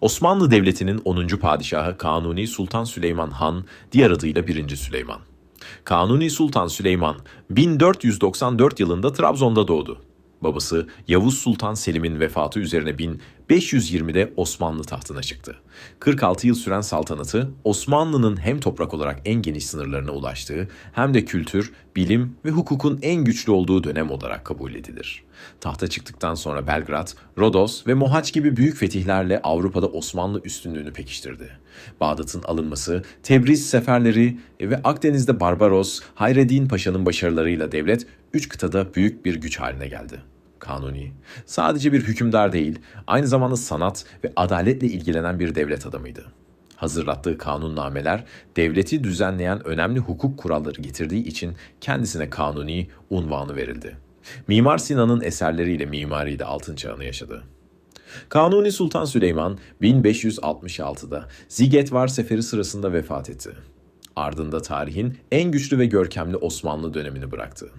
Osmanlı Devleti'nin 10. padişahı Kanuni Sultan Süleyman Han, diğer adıyla 1. Süleyman. Kanuni Sultan Süleyman 1494 yılında Trabzon'da doğdu. Babası Yavuz Sultan Selim'in vefatı üzerine 1520'de Osmanlı tahtına çıktı. 46 yıl süren saltanatı Osmanlı'nın hem toprak olarak en geniş sınırlarına ulaştığı hem de kültür, bilim ve hukukun en güçlü olduğu dönem olarak kabul edilir. Tahta çıktıktan sonra Belgrad, Rodos ve Mohaç gibi büyük fetihlerle Avrupa'da Osmanlı üstünlüğünü pekiştirdi. Bağdat'ın alınması, Tebriz seferleri ve Akdeniz'de Barbaros, Hayreddin Paşa'nın başarılarıyla devlet üç kıtada büyük bir güç haline geldi. Kanuni, sadece bir hükümdar değil, aynı zamanda sanat ve adaletle ilgilenen bir devlet adamıydı. Hazırlattığı kanunnameler devleti düzenleyen önemli hukuk kuralları getirdiği için kendisine Kanuni unvanı verildi. Mimar Sinan'ın eserleriyle mimari de altın çağını yaşadı. Kanuni Sultan Süleyman 1566'da Zigetvar Seferi sırasında vefat etti. Ardında tarihin en güçlü ve görkemli Osmanlı dönemini bıraktı.